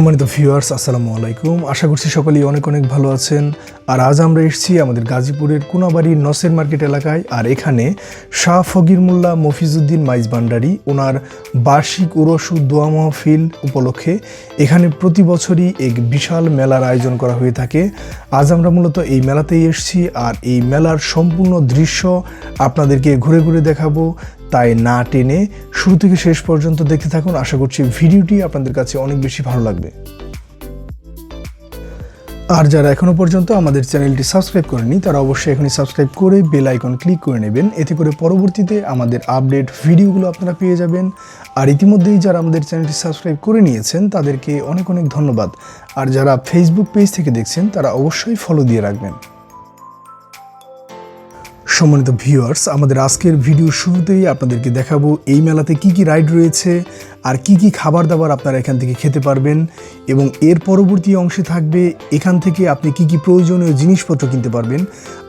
সম্মানিত ভিউয়ার্স আসসালামু আলাইকুম। আশা করছি সকলেই অনেক অনেক ভালো আছেন। আর আজ আমরা এসেছি আমাদের গাজীপুরের কোনাবাড়ি নসের মার্কেট এলাকায়, আর এখানে শাহ ফকির মোল্লা মফিজুদ্দিন মাইজ ভান্ডারি, ওনার বার্ষিক উরসু দোয়া মাহফিল উপলক্ষে এখানে প্রতি বছরই এক বিশাল মেলার আয়োজন করা হয়ে থাকে। আজ আমরা মূলত এই মেলাতেই এসেছি, আর এই মেলার সম্পূর্ণ দৃশ্য আপনাদেরকে ঘুরে ঘুরে দেখাবো। তাই না টেনে শুরু থেকে শেষ পর্যন্ত দেখতে থাকুন। আশা করছি ভিডিওটি আপনাদের কাছে অনেক বেশি ভালো লাগবে। আর যারা এখনও পর্যন্ত আমাদের চ্যানেলটি সাবস্ক্রাইব করেনি তারা অবশ্যই এখনই সাবস্ক্রাইব করে বেল আইকন ক্লিক করে নেবেন। এতে করে পরবর্তীতে আমাদের আপডেট ভিডিওগুলো আপনারা পেয়ে যাবেন। আর ইতিমধ্যেই যারা আমাদের চ্যানেলটি সাবস্ক্রাইব করে নিয়েছেন, তাদেরকে অনেক অনেক ধন্যবাদ। আর যারা ফেসবুক পেজ থেকে দেখছেন, তারা অবশ্যই ফলো দিয়ে রাখবেন। সম্মানিত ভিউয়ার্স আমাদের আজকের ভিডিও শুরুতেই আপনাদেরকে দেখাবো এই মেলাতে কি কি রাইড রয়েছে আর কি কি খাবার দাবার আপনারা এখান থেকে খেতে পারবেন এবং এর পরবর্তী অংশে থাকবে এখান থেকে আপনি কি কি প্রয়োজনীয় জিনিসপত্র কিনতে পারবেন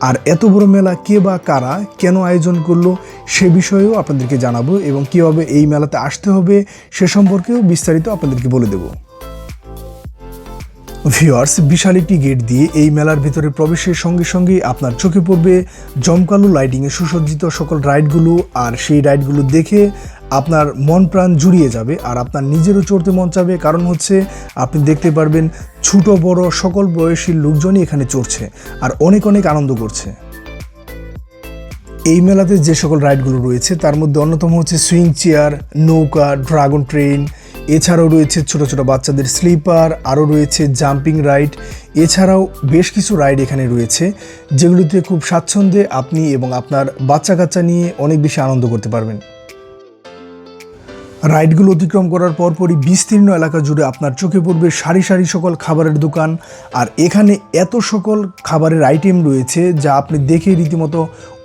আর এত বড় মেলা কে বা কারা কেন আয়োজন করল সে বিষয়েও আপনাদেরকে জানাব এবং কীভাবে এই মেলাতে আসতে হবে সে সম্পর্কেও বিস্তারিত আপনাদেরকে বলে দেবো। ভিউয়ার্স বিশাল একটি গেট দিয়ে এই মেলার ভিতরে প্রবেশের সঙ্গে সঙ্গে আপনার চোখে পড়বে জমকালো লাইটিংয়ে সুসজ্জিত সকল রাইডগুলো আর সেই রাইডগুলো দেখে আপনার মন প্রাণ জুড়িয়ে যাবে আর আপনার নিজেরও চড়তে মন চাবে। কারণ হচ্ছে, আপনি দেখতে পারবেন ছোট, বড় সকল বয়সী লোকজনই এখানে চড়ছে আর অনেক অনেক আনন্দ করছে। এই মেলাতে যে সকল রাইডগুলো রয়েছে, তার মধ্যে অন্যতম হচ্ছে সুইং চেয়ার নৌকা ড্রাগন ট্রেন এছাড়াও রয়েছে ছোট ছোট বাচ্চাদের স্লিপার, আরও রয়েছে জাম্পিং রাইড, এছাড়াও বেশ কিছু রাইড এখানে রয়েছে, যেগুলোতে খুব স্বাচ্ছন্দ্যে আপনি এবং আপনার বাচ্চা কাচ্চা নিয়ে অনেক বেশি আনন্দ করতে পারবেন। রাইডগুলো অতিক্রম করার পরপরই বিস্তীর্ণ এলাকা জুড়ে আপনার চোখে পড়বে সারি সারি সকল খাবারের দোকান। আর এখানে এত সকল খাবারের আইটেম রয়েছে যা আপনি দেখে রীতিমতো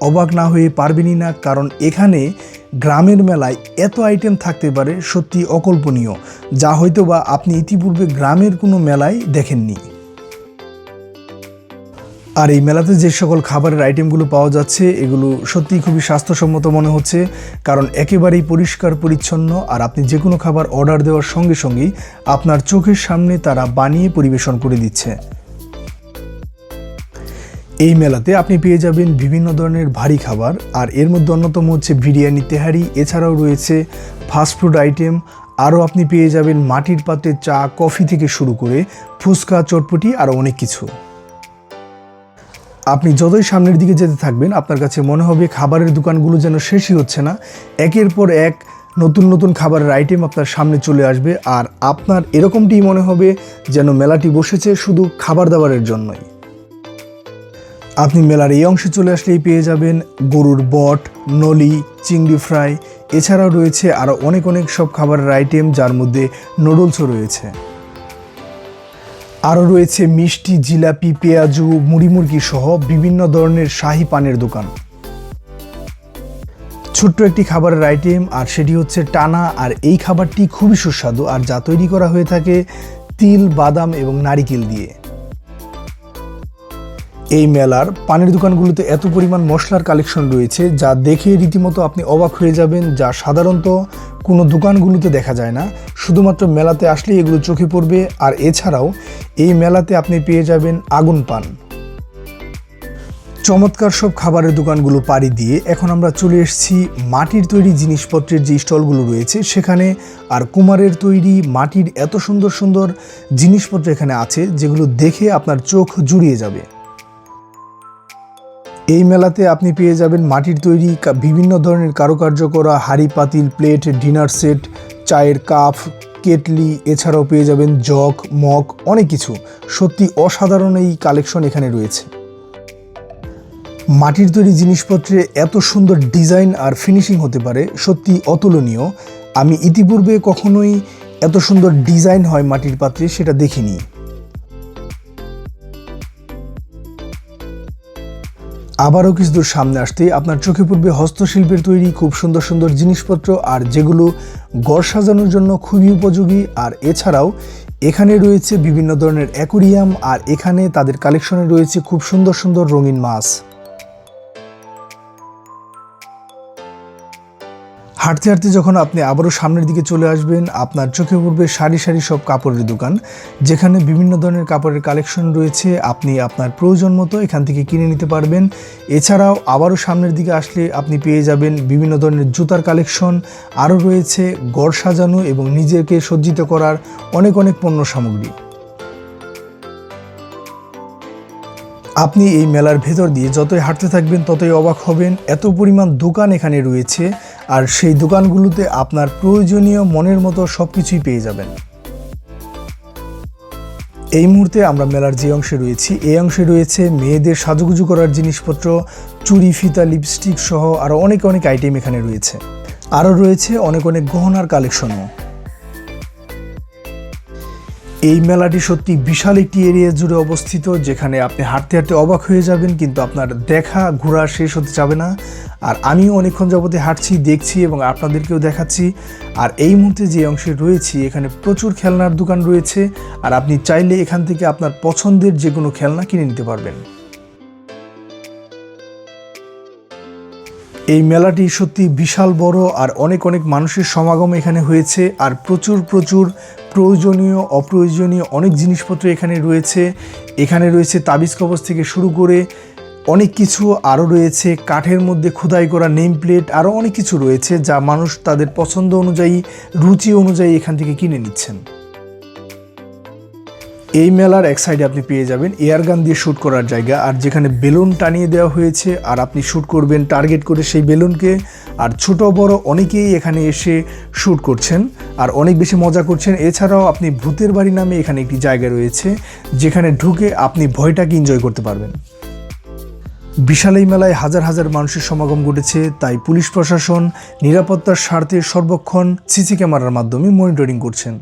অবাক না হয়ে পারবেনই না, কারণ এখানে গ্রামের মেলায় এত আইটেম থাকতে পারে সত্যি অকল্পনীয়, যা হয়তো বা আপনি ইতিপূর্বে গ্রামের কোনো মেলায় দেখেননি। আর এই মেলাতে যে সকল খাবারের আইটেমগুলো পাওয়া যাচ্ছে, এগুলো সত্যিই খুবই স্বাস্থ্যসম্মত মনে হচ্ছে, কারণ একেবারেই পরিষ্কার, পরিচ্ছন্ন, আর আপনি যে কোনো খাবার অর্ডার দেওয়ার সঙ্গে সঙ্গেই আপনার চোখের সামনে তারা বানিয়ে পরিবেশন করে দিচ্ছে। এই মেলাতে আপনি পেয়ে যাবেন বিভিন্ন ধরনের ভারী খাবার, আর এর মধ্যে অন্যতম হচ্ছে বিরিয়ানি, তেহারি, এছাড়াও রয়েছে ফাস্টফুড আইটেম আরও আপনি পেয়ে যাবেন মাটির পাত্রে চা, কফি থেকে শুরু করে ফুচকা, চটপটি, আরও অনেক কিছু। আপনি যতই সামনের দিকে যেতে থাকবেন, আপনার কাছে মনে হবে খাবারের দোকানগুলো যেন শেষই হচ্ছে না। একের পর এক নতুন নতুন খাবারের আইটেম আপনার সামনে চলে আসবে আর আপনার এরকমটি মনে হবে যেন মেলাটি বসেছে শুধু খাবার দাবারের জন্যই। আপনি মেলার এই অংশে চলে আসলেই পেয়ে যাবেন গরুর বট, নলি, চিংড়ি ফ্রাই। এছাড়াও রয়েছে আরও অনেক অনেক সব খাবারের আইটেম যার মধ্যে নুডলসও রয়েছে। আরও রয়েছে মিষ্টি, জিলাপি, পেঁয়াজু, মুড়ি মুরগি সহ বিভিন্ন ধরনের শাহি পানের দোকান। ছোট্ট একটি খাবারের আইটেম আর সেটি হচ্ছে টানা, আর এই খাবারটি খুবই সুস্বাদু, আর যা তৈরি করা হয়ে থাকে তিল, বাদাম এবং নারিকেল দিয়ে। এই মেলার পানির দোকানগুলোতে এত পরিমাণ মশলার কালেকশন রয়েছে যা দেখে রীতিমতো আপনি অবাক হয়ে যাবেন, যা সাধারণত কোনো দোকানগুলোতে দেখা যায় না। শুধুমাত্র মেলাতে আসলেই এগুলো চোখে পড়বে, আর এছাড়াও এই মেলাতে আপনি পেয়ে যাবেন আগুন পান। চমৎকার সব খাবারের দোকানগুলো পাড়ি দিয়ে এখন আমরা চলে এসেছি মাটির তৈরি জিনিসপত্রের যে স্টলগুলো রয়েছে সেখানে, আর কুমারের তৈরি মাটির এত সুন্দর সুন্দর জিনিসপত্র এখানে আছে যেগুলো দেখে আপনার চোখ জুড়িয়ে যাবে। এই মেলাতে আপনি পেয়ে যাবেন মাটির তৈরি বিভিন্ন ধরনের কারুকার্য করা, হাঁড়ি, পাতিল, প্লেট, ডিনার সেট, চায়ের কাপ, কেটলি, এছাড়াও পেয়ে যাবেন জগ, মগ, অনেক কিছু। সত্যি অসাধারণ এই কালেকশন এখানে রয়েছে। মাটির তৈরি জিনিসপত্রে এত সুন্দর ডিজাইন আর ফিনিশিং হতে পারে, সত্যি অতুলনীয়। আমি ইতিপূর্বে কখনোই এত সুন্দর ডিজাইন হয় মাটির পাত্রে, সেটা দেখিনি। আবারও কিছু দূর সামনে আসতে আপনার চোখে পড়বে হস্তশিল্পের তৈরি খুব সুন্দর সুন্দর জিনিসপত্র আর যেগুলো গড় সাজানোর জন্য খুবই উপযোগী। আর এছাড়াও এখানে রয়েছে বিভিন্ন ধরনের অ্যাকোরিয়াম আর এখানে তাদের কালেকশনে রয়েছে খুব সুন্দর সুন্দর রঙিন মাছ। হাঁটতে হাঁটতে যখন আপনি আবারও সামনের দিকে চলে আসবেন, আপনার চোখে পড়বে সারি সারি সব কাপড়ের দোকান, যেখানে বিভিন্ন ধরনের কাপড়ের কালেকশন রয়েছে, আপনি আপনার প্রয়োজন মতো এখান থেকে কিনে নিতে পারবেন। এছাড়াও আবারও সামনের দিকে আসলে আপনি পেয়ে যাবেন বিভিন্ন ধরনের জুতার কালেকশন আরও রয়েছে গড় সাজানো এবং নিজেকে সজ্জিত করার অনেক অনেক পণ্য সামগ্রী। আপনি এই মেলার ভেতর দিয়ে যতই হাঁটতে থাকবেন, ততই অবাক হবেন। এত পরিমাণ দোকান এখানে রয়েছে আর সেই দোকানগুলোতে আপনার প্রয়োজনীয় মনের মতো সব কিছুই পেয়ে যাবেন। এই মুহূর্তে আমরা মেলার যে অংশে রয়েছি এই অংশে রয়েছে মেয়েদের সাজুগুজু করার জিনিসপত্র চুরি ফিতা, লিপস্টিক সহ আরও অনেক অনেক আইটেম এখানে রয়েছে। আরও রয়েছে অনেক অনেক গহনার কালেকশনও এই মেলাটি সত্যি বিশাল একটি এরিয়া জুড়ে অবস্থিত, যেখানে আপনি হাঁটতে হাঁটতে অবাক হয়ে যাবেন, কিন্তু আপনার দেখা, ঘোরা শেষ হতে যাবে না। আর আমিও অনেকক্ষণ যাবতে হাঁটছি, দেখছি এবং আপনাদেরকেও দেখাচ্ছি। আর এই মুহূর্তে যে অংশে রয়েছি, এখানে প্রচুর খেলনার দোকান রয়েছে। আর আপনি চাইলে এখান থেকে আপনার পছন্দের যে কোনো খেলনা কিনে নিতে পারবেন। এই মেলাটি সত্যি বিশাল বড়, আর অনেক অনেক মানুষের সমাগম এখানে হয়েছে। আর প্রচুর প্রচুর প্রয়োজনীয়, অপ্রয়োজনীয় অনেক জিনিসপত্র এখানে রয়েছে। এখানে রয়েছে তাবিজ কবচ থেকে শুরু করে অনেক কিছু আরও রয়েছে। কাঠের মধ্যে খোদাই করা নেম প্লেট আরও অনেক কিছু রয়েছে যা মানুষ তাদের পছন্দ অনুযায়ী, রুচি অনুযায়ী এখান থেকে কিনে নিচ্ছেন। এই মেলার এক সাইডে আপনি পেয়ে যাবেন এয়ার গান দিয়ে শ্যুট করার জায়গা, আর যেখানে বেলুন টানিয়ে দেওয়া হয়েছে, আর আপনি শ্যুট করবেন টার্গেট করে সেই বেলুনকে, আর ছোট বড় অনেকেই এখানে এসে শ্যুট করছেন, আর অনেক বেশি মজা করছেন। এছাড়াও আপনি ভূতের বাড়ি নামে এখানে একটি জায়গা রয়েছে, যেখানে ঢুকে আপনি ভয়টাকে এনজয় করতে পারবেন। বিশাল এই মেলায় হাজার হাজার মানুষের সমাগম ঘটেছে, তাই পুলিশ প্রশাসন নিরাপত্তার স্বার্থে সর্বক্ষণ সিসি ক্যামেরার মাধ্যমে মনিটরিং করছেন।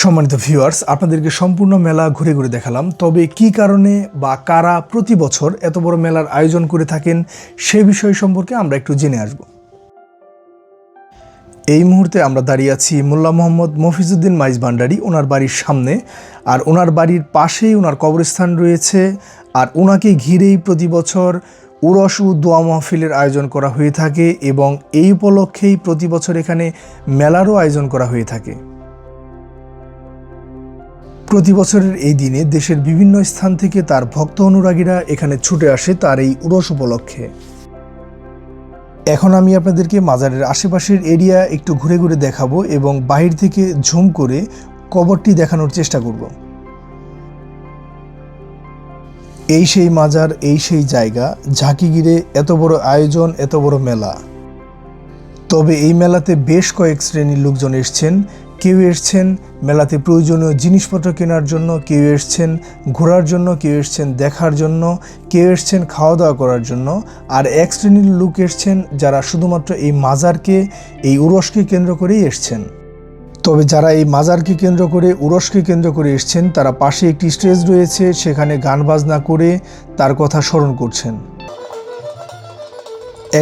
সম্মানিত ভিউয়ার্স আপনাদেরকে সম্পূর্ণ মেলা ঘুরে ঘুরে দেখালাম। তবে কি কারণে বা কারা প্রতি বছর এত বড় মেলার আয়োজন করে থাকেন সে বিষয় সম্পর্কে আমরা একটু জেনে আসব। এই মুহূর্তে আমরা দাঁড়িয়ে আছি মোল্লা মোহাম্মদ মফিজুদ্দিন মাইজ ভান্ডারি, ওনার বাড়ির সামনে। আর ওনার বাড়ির পাশেই ওনার কবরস্থান রয়েছে। আর ওনাকে ঘিরেই প্রতি বছর উরস ও দোয়া মাহফিলের আয়োজন করা হয়ে থাকে এবং এই উপলক্ষেই প্রতি বছর এখানে মেলারও আয়োজন করা হয়ে থাকে। প্রতি বছরের এই দিনে দেশের বিভিন্ন স্থান থেকে তার ভক্ত অনুরাগীরা এখানে ছুটে আসে তার এই উরস উপলক্ষে। এখন আমি আপনাদেরকে মাজারের আশেপাশের এরিয়া একটু ঘুরে ঘুরে দেখাবো এবং বাহির থেকে ঝুম করে কবরটি দেখানোর চেষ্টা করব। এই সেই মাজার, এই সেই জায়গা, ঝাঁকি ঘিরে এত বড় আয়োজন, এত বড় মেলা। তবে এই মেলাতে বেশ কয়েক শ্রেণির লোকজন এসছেন। কেউ এসছেন, মেলাতে প্রয়োজনীয় জিনিসপত্র কেনার জন্য কেউ এসছেন, ঘোরার জন্য কেউ এসছেন, দেখার জন্য কেউ এসছেন খাওয়া দাওয়া করার জন্য। আর এক শ্রেণির লোক এসছেন যারা শুধুমাত্র এই মাজারকে, এই উরসকে কেন্দ্র করেই এসছেন। তবে যারা এই মাজারকে কেন্দ্র করে উরসকে কেন্দ্র করে এসছেন, তারা পাশে একটি স্টেজ রয়েছে, সেখানে গান বাজনা করে তার কথা স্মরণ করছেন।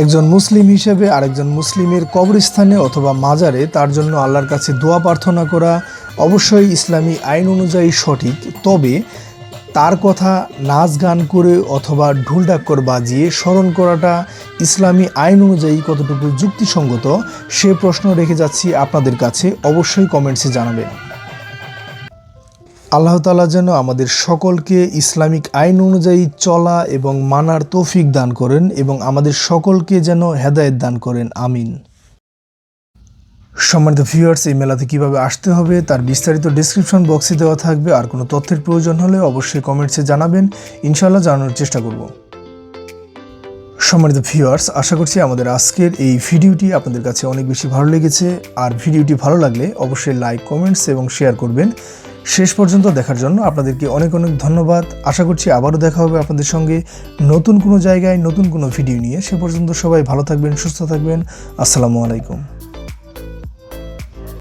একজন মুসলিম হিসেবে আরেকজন মুসলিমের কবরস্থানে অথবা মাজারে তার জন্য আল্লাহর কাছে দোয়া প্রার্থনা করা অবশ্যই ইসলামী আইন অনুযায়ী সঠিক। তবে তার কথা নাচ গান করে অথবা ঢুলডাক্কর বাজিয়ে স্মরণ করাটা ইসলামী আইন অনুযায়ী কতটুকু যুক্তিসঙ্গত, সে প্রশ্ন রেখে যাচ্ছি আপনাদের কাছে। অবশ্যই কমেন্টসে জানাবেন। আল্লাহ তালা যেন আমাদের সকলকে ইসলামিক আইন অনুযায়ী চলা এবং মানার তৌফিক দান করেন এবং আমাদের সকলকে যেন হেদায়েত দান করেন, আমিন। সম্মানিত ভিউয়ার্স, এই মেলাতে কীভাবে আসতে হবে তার বিস্তারিত ডিসক্রিপশন বক্সে দেওয়া থাকবে। আর কোনো তথ্যের প্রয়োজন হলে অবশ্যই কমেন্টসে জানাবেন। ইনশাল্লাহ জানানোর চেষ্টা করব। সম্মানিত ভিউয়ার্স, আশা করছি আমাদের আজকের এই ভিডিওটি আপনাদের কাছে অনেক বেশি ভালো লেগেছে। আর ভিডিওটি ভালো লাগলে অবশ্যই লাইক কমেন্টস এবং শেয়ার করবেন। শেষ পর্যন্ত দেখার জন্য আপনাদেরকে অনেক অনেক ধন্যবাদ। আশা করছি আবারও দেখা হবে আপনাদের সঙ্গে নতুন কোনো জায়গায়, নতুন কোনো ভিডিও নিয়ে। সে পর্যন্ত সবাই ভালো থাকবেন, সুস্থ থাকবেন। আসসালামু আলাইকুম।